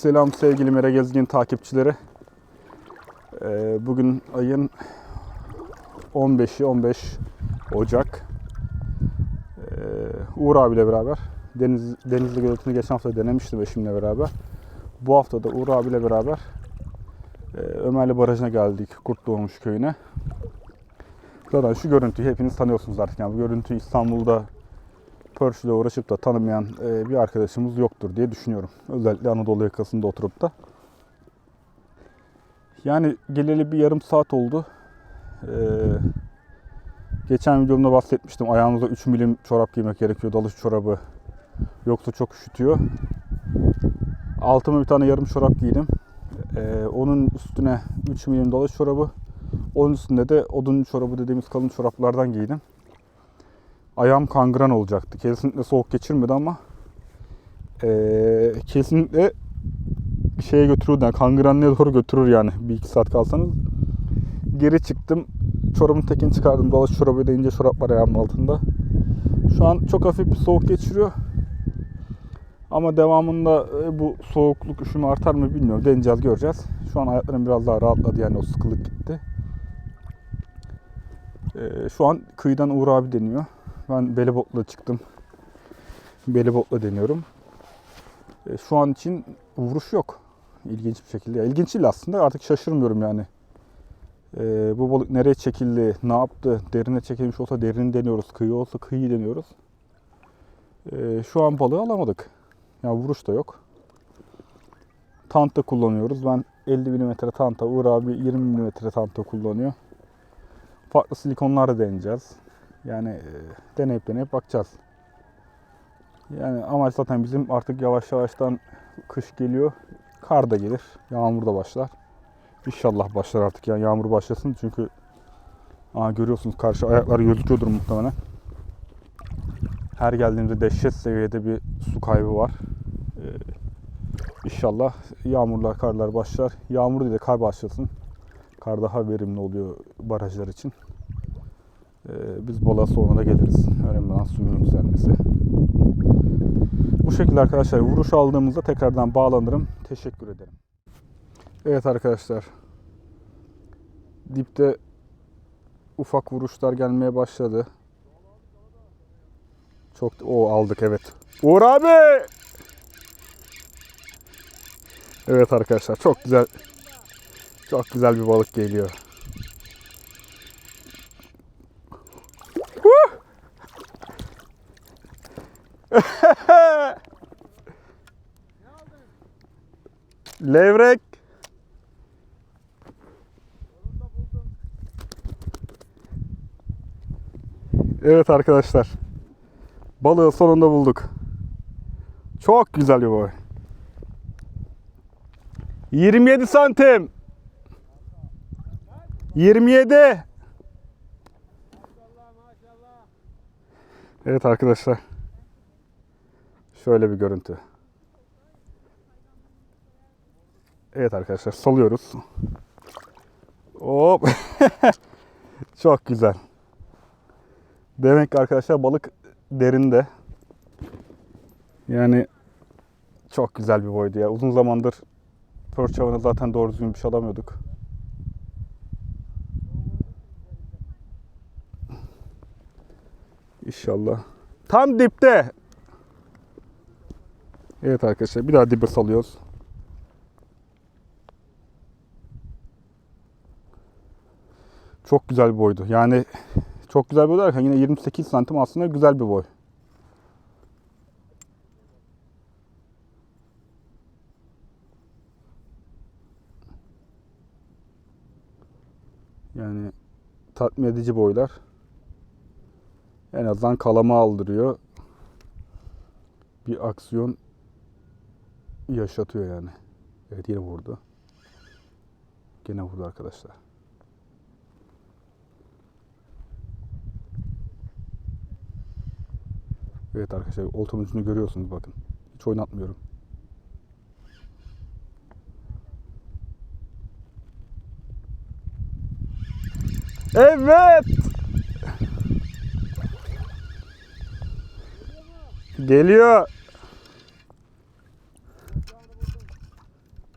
Selam sevgili Mere Gezgin takipçileri. Ee, bugün ayın 15'i 15 Ocak. Ee, Uğur abiyle beraber Deniz, Denizli Gölü'nü geçen hafta denemiştim eşimle beraber. Bu hafta da Uğur abiyle beraber e, Ömerli Barajı'na geldik Kurt Doğmuş köyüne. Zaten şu görüntüyü hepiniz tanıyorsunuz artık. Yani bu görüntüyü İstanbul'da Perch ile uğraşıp da tanımayan e, bir arkadaşımız yoktur diye düşünüyorum. Özellikle Anadolu yakasında oturup da. Yani geleli bir yarım saat oldu. Ee, geçen videomda bahsetmiştim. Ayağınıza 3 milim çorap giymek gerekiyor. Dalış çorabı. Yoksa çok üşütüyor. Altıma bir tane yarım çorap giydim. Ee, onun üstüne 3 milim dalış çorabı. Onun üstünde de odun çorabı dediğimiz kalın çoraplardan giydim ayağım kangren olacaktı. Kesinlikle soğuk geçirmedi ama eee, kesinlikle şeye götürür yani kangrenliğe doğru götürür yani bir iki saat kalsanız. Geri çıktım. Çorabın tekini çıkardım. Dolaş çorabı da ince çorap var ayağımın altında. Şu an çok hafif bir soğuk geçiriyor. Ama devamında e, bu soğukluk üşüme artar mı bilmiyorum. Deneyeceğiz göreceğiz. Şu an ayaklarım biraz daha rahatladı yani o sıkılık gitti. Ee, şu an kıyıdan Uğur abi deniyor. Ben belibotla çıktım. Belibotla deniyorum. E, şu an için vuruş yok. İlginç bir şekilde. İlginç değil aslında. Artık şaşırmıyorum yani. E, bu balık nereye çekildi, ne yaptı, derine çekilmiş olsa derini deniyoruz, kıyı olsa kıyı deniyoruz. E, şu an balığı alamadık. Yani vuruş da yok. Tanta kullanıyoruz. Ben 50 mm tanta, Uğur abi 20 mm tanta kullanıyor. Farklı silikonlar da deneyeceğiz. Yani e, deneyip deneyip bakacağız. Yani amaç zaten bizim artık yavaş yavaştan kış geliyor. Kar da gelir. Yağmur da başlar. İnşallah başlar artık yani yağmur başlasın çünkü Aa, görüyorsunuz karşı ayaklar gözüküyordur muhtemelen. Her geldiğimde dehşet seviyede bir su kaybı var. Ee, inşallah yağmurlar, karlar başlar. Yağmur değil de kar başlasın. Kar daha verimli oluyor barajlar için. Ee, biz balığa sonra da geliriz. Önemli olan suyun yükselmesi. Bu şekilde arkadaşlar vuruş aldığımızda tekrardan bağlanırım. Teşekkür ederim. Evet arkadaşlar. Dipte ufak vuruşlar gelmeye başladı. Çok o aldık evet. Uğur abi! Evet arkadaşlar çok güzel çok güzel bir balık geliyor. Levrek. Evet arkadaşlar. Balığı sonunda bulduk. Çok güzel bir boy. 27 santim. 27. Evet arkadaşlar. Şöyle bir görüntü. Evet arkadaşlar salıyoruz. Hop. Çok güzel. Demek ki arkadaşlar balık derinde. Yani çok güzel bir boydu ya. Uzun zamandır perch avına zaten doğru düzgün bir şey alamıyorduk. İnşallah. Tam dipte. Evet arkadaşlar bir daha dibe salıyoruz. Çok güzel bir boydu. Yani çok güzel bir boy derken yine 28 santim aslında güzel bir boy. Yani tatmin edici boylar. En azından kalama aldırıyor. Bir aksiyon yaşatıyor yani. Evet yine vurdu. Gene vurdu arkadaşlar. Evet arkadaşlar oltamın ucunu görüyorsunuz bakın. Hiç oynatmıyorum. Evet. Geliyor.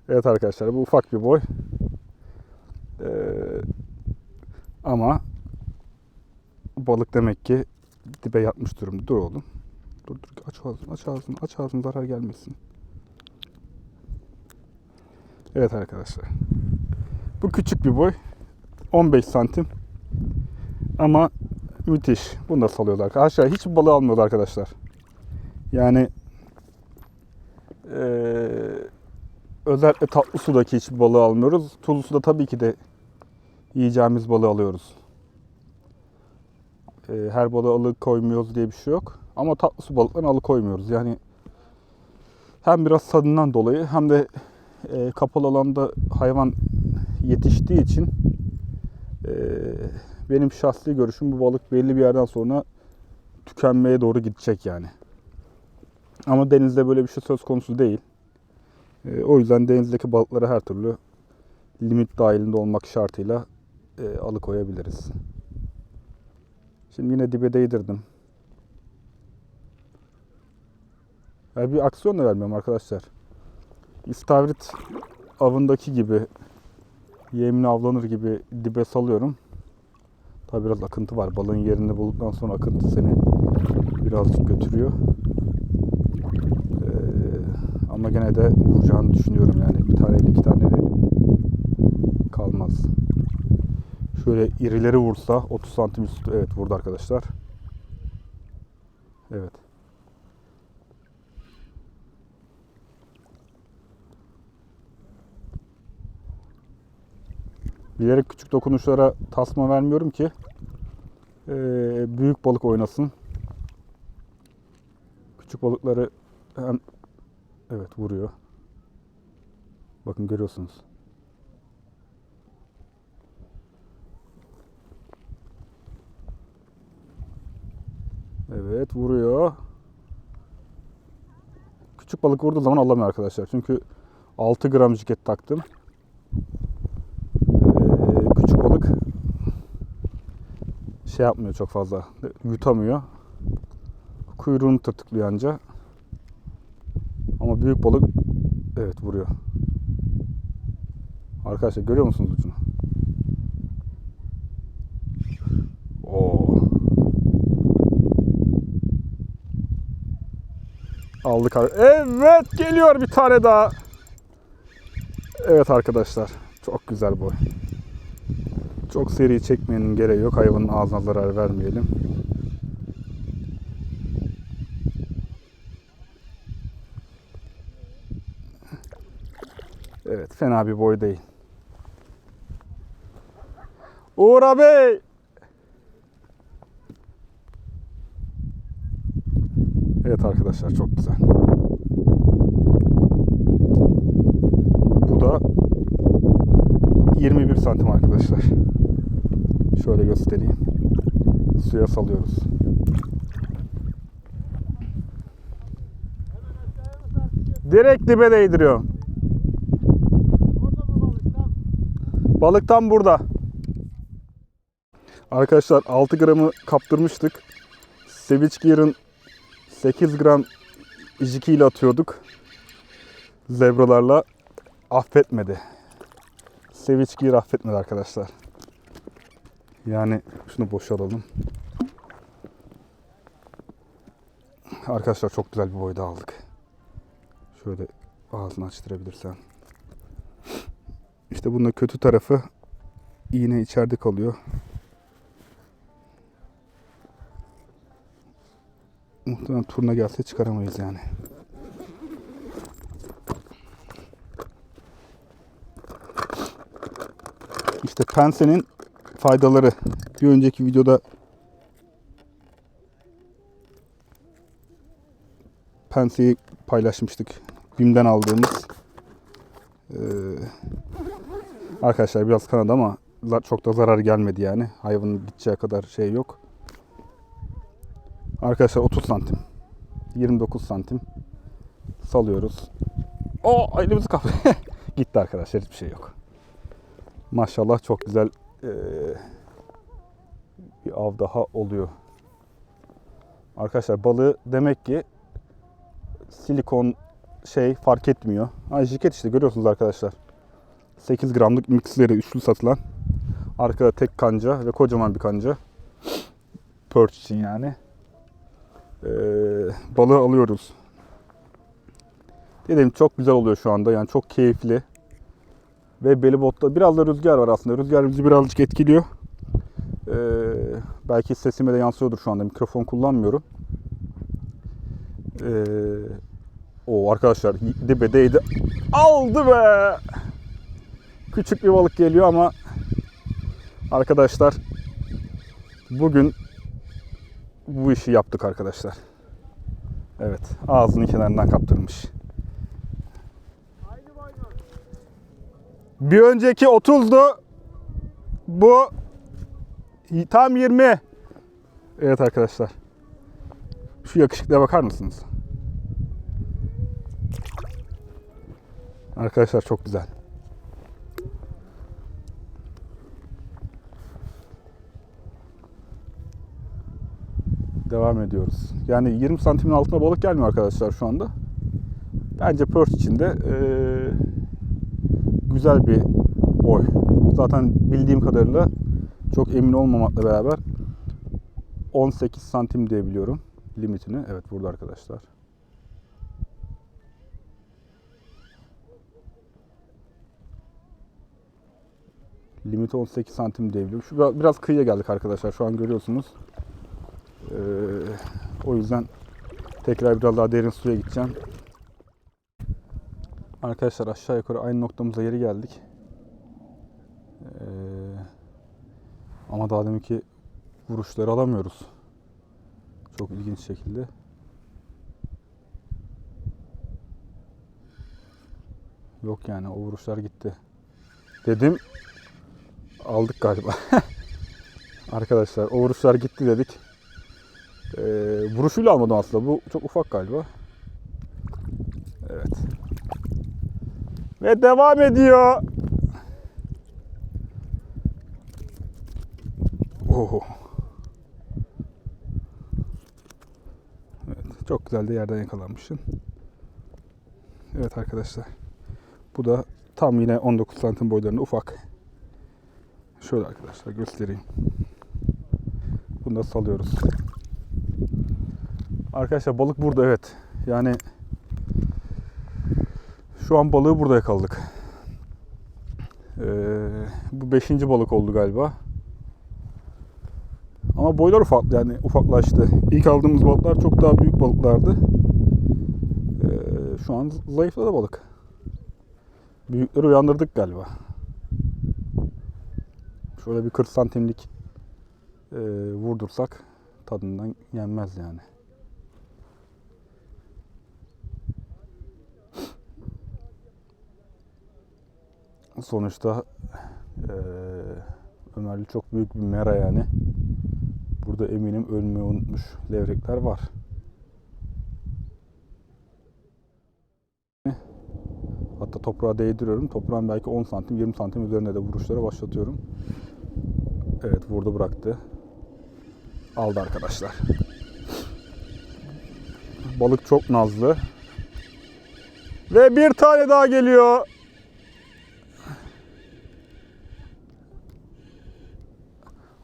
Evet arkadaşlar bu ufak bir boy. Ee, ama balık demek ki dibe yatmış durumda. Dur oğlum. Dur dur aç ağzını aç ağzını aç ağzını zarar gelmesin. Evet arkadaşlar. Bu küçük bir boy. 15 santim. Ama müthiş. Bunu da salıyorlar. Aşağı hiç balığı almıyordu arkadaşlar. Yani eee özellikle tatlı sudaki hiç balığı almıyoruz. Tuzlu suda tabii ki de yiyeceğimiz balığı alıyoruz. Eee, her balığı alık koymuyoruz diye bir şey yok. Ama tatlı su balıklarını alıkoymuyoruz. Yani hem biraz tadından dolayı hem de eee, kapalı alanda hayvan yetiştiği için eee, benim şahsi görüşüm bu balık belli bir yerden sonra tükenmeye doğru gidecek yani. Ama denizde böyle bir şey söz konusu değil. Ee, o yüzden denizdeki balıkları her türlü limit dahilinde olmak şartıyla e, alıkoyabiliriz. Şimdi yine dibe değdirdim. Ya bir aksiyon da vermiyorum arkadaşlar. İstavrit avındaki gibi yemini avlanır gibi dibe salıyorum. Tabi biraz akıntı var. Balığın yerini bulduktan sonra akıntı seni birazcık götürüyor. Ee, ama gene de vuracağını düşünüyorum yani. Bir tane iki tane kalmaz. Şöyle irileri vursa 30 santim üstü. Evet vurdu arkadaşlar. Evet. Bilerek küçük dokunuşlara tasma vermiyorum ki eee, büyük balık oynasın. Küçük balıkları hem evet vuruyor. Bakın görüyorsunuz. Evet vuruyor. Küçük balık vurduğu zaman alamıyor arkadaşlar. Çünkü 6 gram jiket taktım. Ee, küçük balık şey yapmıyor çok fazla. Yutamıyor. Kuyruğunu tırtıklıyor anca. Ama büyük balık evet vuruyor. Arkadaşlar görüyor musunuz ucunu? Oo. Aldık abi. Evet geliyor bir tane daha. Evet arkadaşlar. Çok güzel boy. Çok seri çekmeyenin gereği yok. Hayvanın ağzına zarar vermeyelim. Evet fena bir boy değil. Uğur abi. Evet arkadaşlar çok güzel. Bu da 21 santim arkadaşlar. Şöyle göstereyim. Suya salıyoruz. Direkt dibe değdiriyor. Balık tam burada. Arkadaşlar 6 gramı kaptırmıştık. Sevinç Gear'ın 8 gram ijiki ile atıyorduk. Zebralarla affetmedi. Sevinç Gear affetmedi arkadaşlar. Yani şunu boşalalım. Arkadaşlar çok güzel bir boyda aldık. Şöyle ağzını açtırabilirsem. İşte bunun kötü tarafı iğne içeride kalıyor. Muhtemelen turna gelse çıkaramayız yani. İşte pensenin faydaları. Bir önceki videoda penseyi paylaşmıştık. BİM'den aldığımız. Ee, arkadaşlar biraz kanadı ama çok da zarar gelmedi yani. Hayvanın gideceği kadar şey yok. Arkadaşlar 30 santim. 29 santim. Salıyoruz. O elimizi kapı. Gitti arkadaşlar hiçbir şey yok. Maşallah çok güzel eee, bir av daha oluyor. Arkadaşlar balığı demek ki silikon şey fark etmiyor. Ha jiket işte görüyorsunuz arkadaşlar. 8 gramlık mixleri üçlü satılan. Arkada tek kanca ve kocaman bir kanca. Perch için yani. Ee, balığı alıyoruz. Dedim çok güzel oluyor şu anda. Yani çok keyifli. Ve beli botta biraz da rüzgar var aslında. Rüzgar bizi birazcık etkiliyor. Ee, belki sesime de yansıyordur şu anda. Mikrofon kullanmıyorum. Ee, o arkadaşlar dibe. Aldı be! Küçük bir balık geliyor ama arkadaşlar bugün bu işi yaptık arkadaşlar. Evet ağzının kenarından kaptırmış. Bir önceki 30'du. Bu tam 20. Evet arkadaşlar. Şu yakışıklığa bakar mısınız? Arkadaşlar çok güzel. Devam ediyoruz. Yani 20 santimin altına balık gelmiyor arkadaşlar şu anda. Bence Perch için de eee, güzel bir boy. Zaten bildiğim kadarıyla çok emin olmamakla beraber 18 santim diye biliyorum limitini. Evet burada arkadaşlar. Limiti 18 santim diye biliyorum. Şu biraz, biraz kıyıya geldik arkadaşlar. Şu an görüyorsunuz. Ee, o yüzden tekrar biraz daha derin suya gideceğim. Arkadaşlar aşağı yukarı aynı noktamıza geri geldik. Ee, ama daha deminki vuruşları alamıyoruz. Çok ilginç şekilde. Yok yani o vuruşlar gitti. Dedim aldık galiba. Arkadaşlar o vuruşlar gitti dedik. Ee, vuruşuyla almadım aslında. Bu çok ufak galiba. Evet. Ve devam ediyor. Oho. Evet, çok güzel de yerden yakalanmışsın. Evet arkadaşlar. Bu da tam yine 19 santim boylarında ufak. Şöyle arkadaşlar göstereyim. Bunu da salıyoruz. Arkadaşlar balık burada evet. Yani şu an balığı burada yakaladık. Ee, bu beşinci balık oldu galiba. Ama boylar ufak yani ufaklaştı. İlk aldığımız balıklar çok daha büyük balıklardı. Ee, şu an zayıfladı balık. Büyükleri uyandırdık galiba. Şöyle bir 40 santimlik e, vurdursak tadından yenmez yani. Sonuçta e, Ömerli çok büyük bir mera yani. Burada eminim ölmeyi unutmuş levrekler var. Hatta toprağa değdiriyorum. Toprağın belki 10 santim 20 santim üzerine de vuruşlara başlatıyorum. Evet vurdu bıraktı. Aldı arkadaşlar. Balık çok nazlı. Ve bir tane daha geliyor.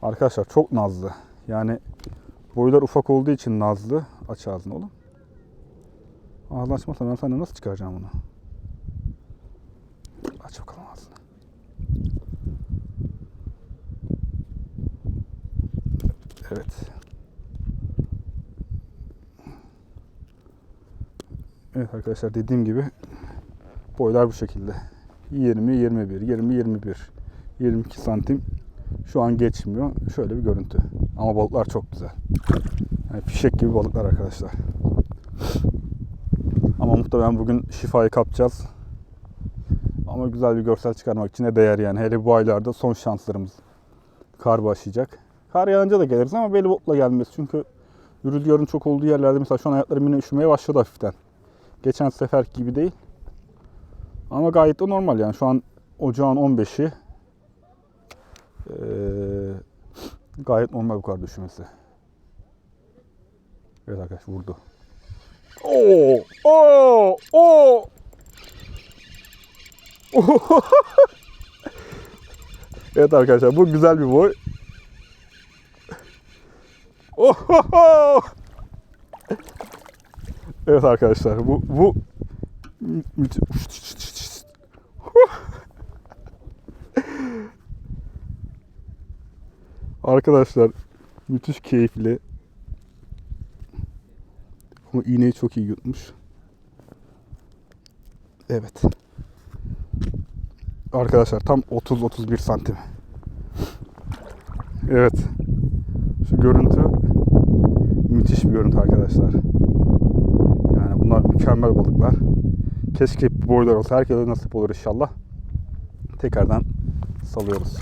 Arkadaşlar çok nazlı. Yani boylar ufak olduğu için nazlı. Aç ağzını oğlum. Ağzını açmazsan ben sana nasıl çıkaracağım bunu? Aç bakalım ağzını. Evet. Evet arkadaşlar dediğim gibi boylar bu şekilde. 20, 21, 20, 21, 22 santim şu an geçmiyor. Şöyle bir görüntü. Ama balıklar çok güzel. Yani fişek gibi balıklar arkadaşlar. Ama muhtemelen bugün şifayı kapacağız. Ama güzel bir görsel çıkarmak için de değer yani. Hele bu aylarda son şanslarımız. Kar başlayacak. Kar yağınca da geliriz ama belli botla gelmez. Çünkü rüzgarın çok olduğu yerlerde mesela şu an ayaklarım yine üşümeye başladı hafiften. Geçen sefer gibi değil. Ama gayet de normal yani. Şu an ocağın 15'i. Ee, gayet normal bu kadar düşmesi. Evet arkadaş vurdu. Oo! Oo! Oo! evet arkadaşlar bu güzel bir boy. Ohoho! Evet arkadaşlar bu bu mü- müthiş. Arkadaşlar müthiş keyifli. Ama iğneyi çok iyi yutmuş. Evet. Arkadaşlar tam 30-31 santim. Evet. Şu görüntü müthiş bir görüntü arkadaşlar. Yani bunlar mükemmel balıklar. Keşke boylar olsa. Herkese nasip olur inşallah. Tekrardan salıyoruz.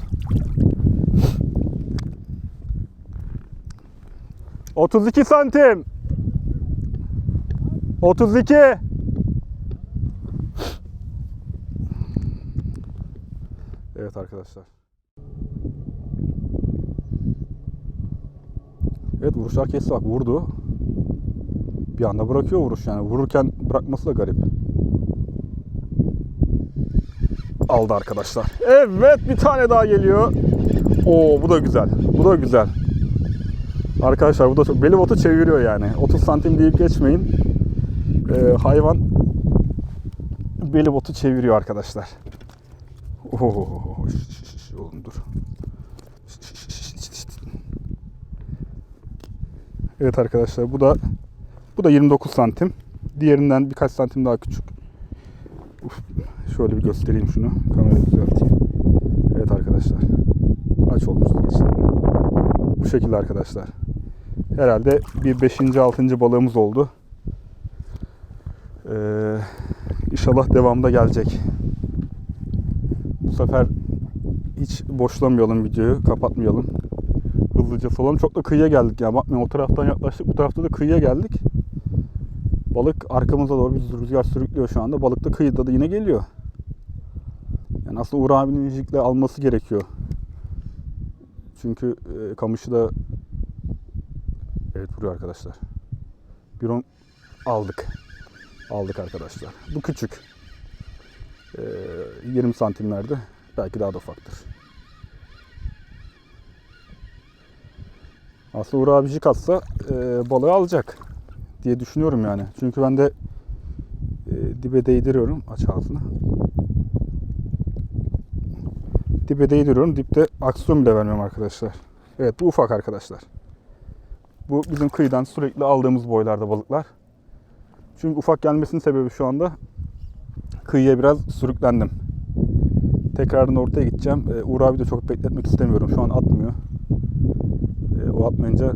32 santim. 32. Evet arkadaşlar. Evet vuruşlar kesti bak vurdu. Bir anda bırakıyor vuruş yani. Vururken bırakması da garip. Aldı arkadaşlar. Evet bir tane daha geliyor. Oo bu da güzel. Bu da güzel. Arkadaşlar bu da çok beli botu çeviriyor yani. 30 santim deyip geçmeyin. Ee, hayvan beli botu çeviriyor arkadaşlar. Oo, şş, şş, şş, oğlum dur. Evet arkadaşlar bu da bu da 29 santim. Diğerinden birkaç santim daha küçük. Uf, şöyle bir göstereyim şunu. Kamerayı düzelteyim. Evet arkadaşlar. Aç olmuş. Bu şekilde arkadaşlar. Herhalde bir 5. 6. balığımız oldu. Ee, inşallah devamda gelecek. Bu sefer hiç boşlamayalım videoyu, kapatmayalım. Hızlıca salalım. Çok da kıyıya geldik ya. Bakmayın o taraftan yaklaştık. Bu tarafta da kıyıya geldik. Balık arkamıza doğru bir rüzgar sürüklüyor şu anda. Balık da kıyıda da yine geliyor. Yani aslında Uğur abinin jikle alması gerekiyor. Çünkü e, kamışı da evet vuruyor arkadaşlar. Bir on aldık. Aldık arkadaşlar. Bu küçük. Ee, 20 santimlerde. Belki daha da ufaktır. Aslında Uğur abicik atsa e, balığı alacak diye düşünüyorum yani. Çünkü ben de e, dibe değdiriyorum. Aç ağzını. Dibe değdiriyorum. Dipte aksiyon bile vermiyorum arkadaşlar. Evet bu ufak arkadaşlar. Bu bizim kıyıdan sürekli aldığımız boylarda balıklar. Çünkü ufak gelmesinin sebebi şu anda kıyıya biraz sürüklendim. Tekrardan ortaya gideceğim. Ee, Uğur abi de çok bekletmek istemiyorum. Şu an atmıyor. Ee, o atmayınca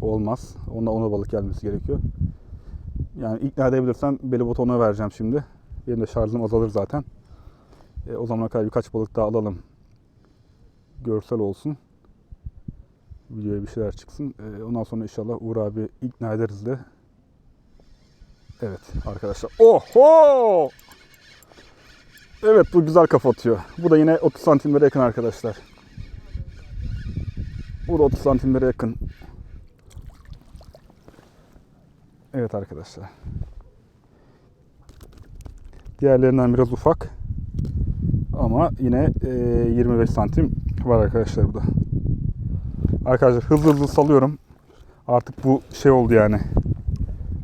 olmaz. Ona ona balık gelmesi gerekiyor. Yani ikna edebilirsem beli botu vereceğim şimdi. Benim de şarjım azalır zaten. Ee, o zamana kadar birkaç balık daha alalım. Görsel olsun. Videoya bir şeyler çıksın. Ee, ondan sonra inşallah Uğur abi ikna ederiz de. Evet arkadaşlar. Oho! Evet bu güzel kafa atıyor. Bu da yine 30 santimlere yakın arkadaşlar. Bu da 30 santimlere yakın. Evet arkadaşlar. Diğerlerinden biraz ufak. Ama yine e, 25 santim var arkadaşlar bu da. Arkadaşlar hızlı hızlı salıyorum. Artık bu şey oldu yani.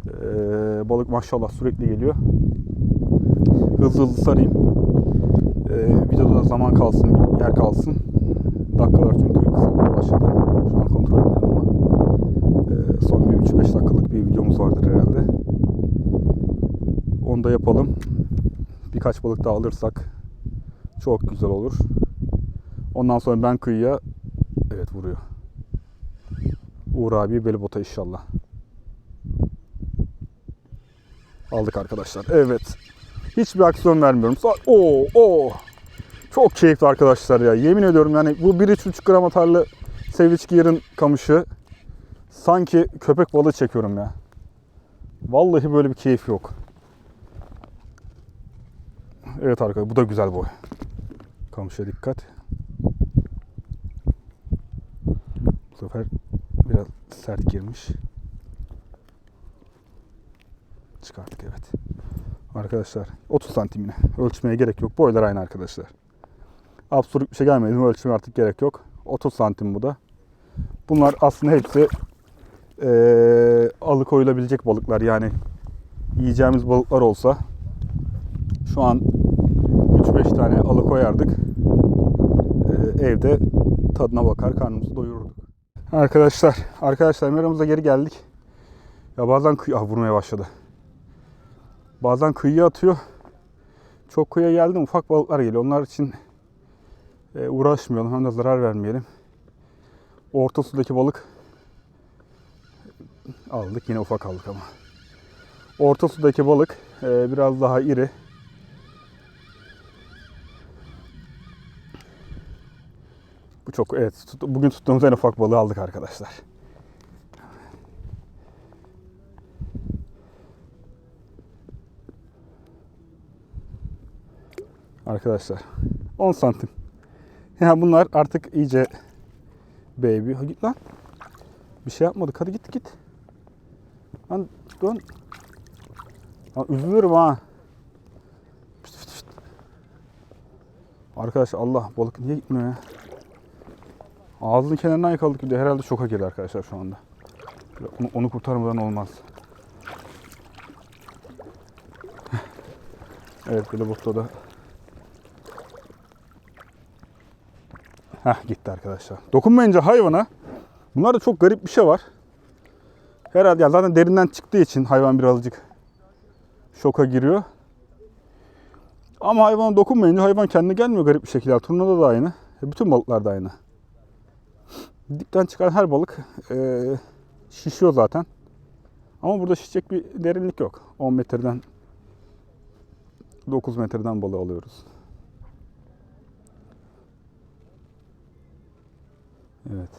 Ee, balık maşallah sürekli geliyor. Hızlı hızlı sarayım. Ee, videoda da zaman kalsın, yer kalsın. Dakikalar çünkü kısalmaya başladı. Şu an kontrol etmedim ama. Ee, son bir 3-5 dakikalık bir videomuz vardır herhalde. Onu da yapalım. Birkaç balık daha alırsak çok güzel olur. Ondan sonra ben kıyıya evet vuruyor. Uğur abi beli bota inşallah. Aldık arkadaşlar. Evet. Hiçbir aksiyon vermiyorum. Oo, oo. Çok keyifli arkadaşlar ya. Yemin ediyorum yani bu 1-3,5 gram atarlı Savage Gear'ın kamışı sanki köpek balığı çekiyorum ya. Vallahi böyle bir keyif yok. Evet arkadaşlar bu da güzel boy. Kamışa dikkat. Bu sefer biraz sert girmiş. Çıkarttık evet. Arkadaşlar 30 santim yine. Ölçmeye gerek yok. Boylar aynı arkadaşlar. Absürt bir şey gelmedi mi ölçmeye artık gerek yok. 30 santim bu da. Bunlar aslında hepsi eee alıkoyulabilecek balıklar. Yani yiyeceğimiz balıklar olsa şu an 3-5 tane alıkoyardık. Eee, evde tadına bakar karnımızı doyururduk. Arkadaşlar, arkadaşlar meramıza geri geldik. Ya bazen kıy ah, vurmaya başladı. Bazen kıyıya atıyor. Çok kıyıya geldim ufak balıklar geliyor. Onlar için e, uğraşmayalım hem de zarar vermeyelim. Orta sudaki balık aldık. Yine ufak aldık ama. Orta sudaki balık e, biraz daha iri. Bu çok evet tut- bugün tuttuğumuz en ufak balığı aldık arkadaşlar. Arkadaşlar 10 santim. Ya bunlar artık iyice baby. Ha, Git lan. Bir şey yapmadık. Hadi git git. Lan dön. Lan üzülürüm ha. Arkadaş Allah balık niye gitmiyor ya? Ağzının kenarından yakaladık bir de herhalde şoka girdi arkadaşlar şu anda. Onu, onu kurtarmadan olmaz. evet böyle butta da Heh gitti arkadaşlar. Dokunmayınca hayvana bunlarda çok garip bir şey var. Herhalde ya zaten derinden çıktığı için hayvan birazcık şoka giriyor. Ama hayvana dokunmayınca hayvan kendine gelmiyor garip bir şekilde. Turnada da aynı. E, Bütün balıklar da aynı. Dipten çıkan her balık e, şişiyor zaten. Ama burada şişecek bir derinlik yok. 10 metreden 9 metreden balığı alıyoruz. Evet.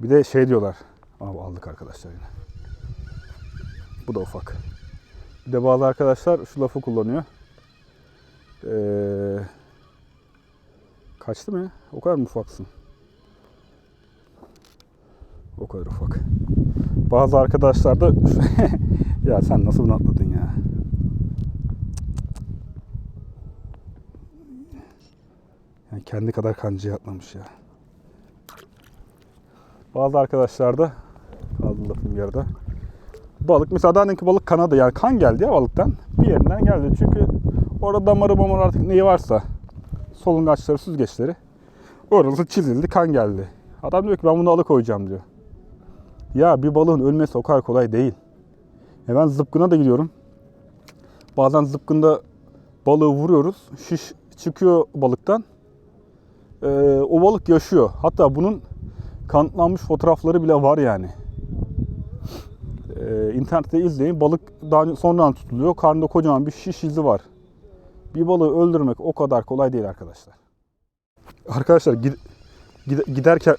Bir de şey diyorlar. Abi aldık arkadaşlar yine. Bu da ufak. Bir de bazı arkadaşlar şu lafı kullanıyor. Ee, kaçtı mı ya? O kadar mı ufaksın? O kadar ufak. Bazı arkadaşlar da ya sen nasıl bunu atladın ya? Yani kendi kadar kancaya atlamış ya. Bazı arkadaşlar da kaldı lafım yarıda. Balık mesela daha deminki balık kanadı yani kan geldi ya balıktan. Bir yerinden geldi. Çünkü orada damarı mamar artık neyi varsa solungaçları, süzgeçleri orası çizildi, kan geldi. Adam diyor ki ben bunu alıkoyacağım diyor. Ya bir balığın ölmesi o kadar kolay değil. Ya ben zıpkına da gidiyorum. Bazen zıpkında balığı vuruyoruz. Şiş çıkıyor balıktan. Ee, o balık yaşıyor. Hatta bunun kanıtlanmış fotoğrafları bile var yani. Ee, internette izleyin. Balık daha sonradan tutuluyor. Karnında kocaman bir şiş izi var. Bir balığı öldürmek o kadar kolay değil arkadaşlar. Arkadaşlar gid- gide- giderken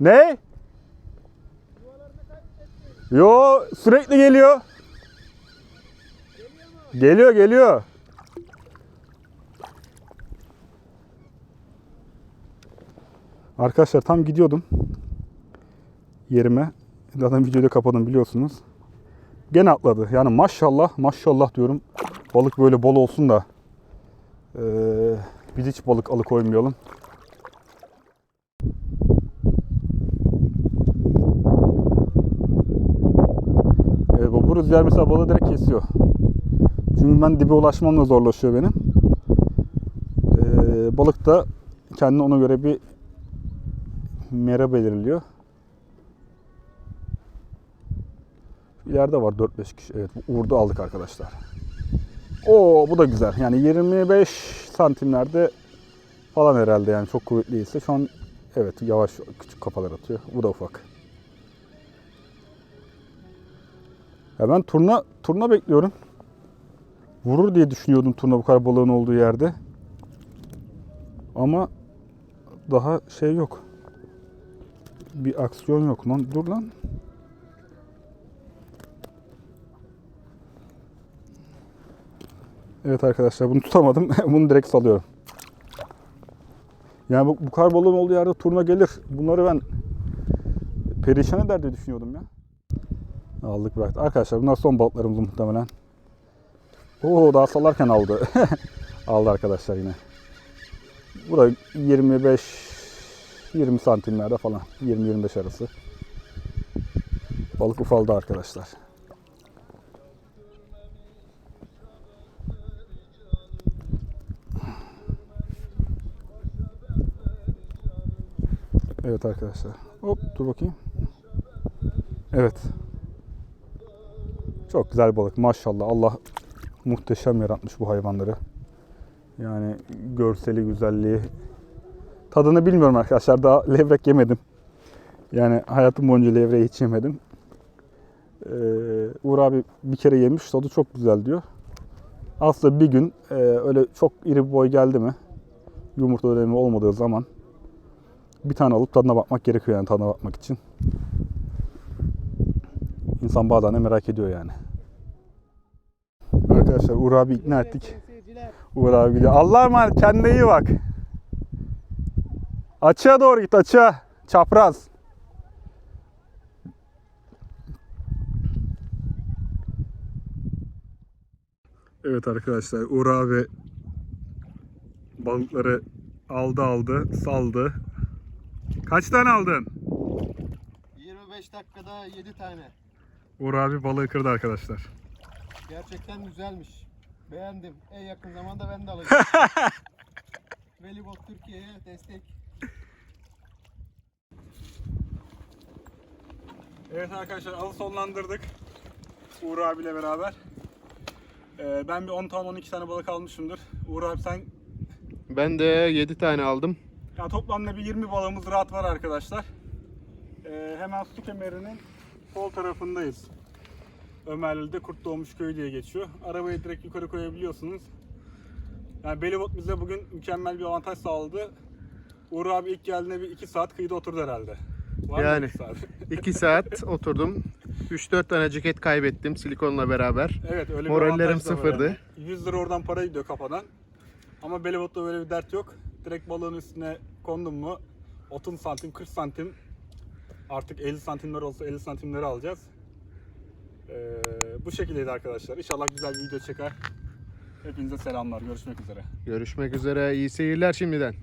ne? Yo sürekli geliyor. Geliyor geliyor. Arkadaşlar tam gidiyordum yerime. Zaten videoyu da kapadım biliyorsunuz. Gene atladı. Yani maşallah maşallah diyorum. Balık böyle bol olsun da eee biz hiç balık alıkoymayalım. Evet, bu, rüzgar mesela balığı direkt kesiyor. Çünkü ben dibe ulaşmam da zorlaşıyor benim. Eee, balık da kendine ona göre bir mera belirliyor. İleride var 4-5 kişi. Evet bu uğurda aldık arkadaşlar. Oo bu da güzel. Yani 25 santimlerde falan herhalde yani çok kuvvetli değilse. Şu an evet yavaş küçük kafalar atıyor. Bu da ufak. Ya ben turna turna bekliyorum. Vurur diye düşünüyordum turna bu kadar balığın olduğu yerde. Ama daha şey yok. Bir aksiyon yok lan. Dur lan. Evet arkadaşlar bunu tutamadım. bunu direkt salıyorum. Yani bu, bu kadar balığın olduğu yerde turna gelir. Bunları ben perişan eder diye düşünüyordum ya. Aldık bıraktık. Arkadaşlar bunlar son balıklarımız muhtemelen. Oo daha salarken aldı. aldı arkadaşlar yine. Bu da 25 20 santimlerde falan. 20-25 arası. Balık ufaldı arkadaşlar. Evet arkadaşlar. Hop dur bakayım. Evet. Çok güzel balık maşallah. Allah muhteşem yaratmış bu hayvanları. Yani görseli, güzelliği. Tadını bilmiyorum arkadaşlar. Daha levrek yemedim. Yani hayatım boyunca levreği hiç yemedim. Ee, Uğur abi bir kere yemiş. Tadı çok güzel diyor. Aslında bir gün e, öyle çok iri bir boy geldi mi yumurta dönemi olmadığı zaman bir tane alıp tadına bakmak gerekiyor yani tadına bakmak için. İnsan bazen de merak ediyor yani. Arkadaşlar Uğur abi ikna ettik. Uğur abi gidiyor. Allah'a emanet kendine iyi bak. Açığa doğru git açığa. Çapraz. Evet arkadaşlar Uğur abi balıkları aldı aldı saldı. Kaç tane aldın? 25 dakikada 7 tane. Uğur abi balığı kırdı arkadaşlar. Gerçekten güzelmiş. Beğendim. En yakın zamanda ben de alacağım. Velibot Türkiye'ye destek. Evet arkadaşlar avı sonlandırdık. Uğur abiyle beraber. Ee, ben bir 10 tane 12 tane balık almışımdır. Uğur abi sen Ben de 7 tane aldım. Ya toplamda bir 20 balığımız rahat var arkadaşlar. Ee, hemen su kemerinin sol tarafındayız. Ömerli'de Kurt Doğmuş Köyü diye geçiyor. Arabayı direkt yukarı koyabiliyorsunuz. Yani Belibot bize bugün mükemmel bir avantaj sağladı. Uğur abi ilk geldiğinde bir 2 saat kıyıda oturdu herhalde. Var Yani. iki saat? 2 saat oturdum. 3-4 tane ceket kaybettim silikonla beraber. Evet öyle bir Morallerim avantaj da var sıfırdı. yani. 100 lira oradan para gidiyor kafadan. Ama Belibot'ta böyle bir dert yok. Direkt balığın üstüne kondun mu 30 santim 40 santim artık 50 santimler olsa 50 santimleri alacağız. Ee, bu şekildeydi arkadaşlar. İnşallah güzel bir video çeker. Hepinize selamlar. Görüşmek üzere. Görüşmek üzere. İyi seyirler şimdiden.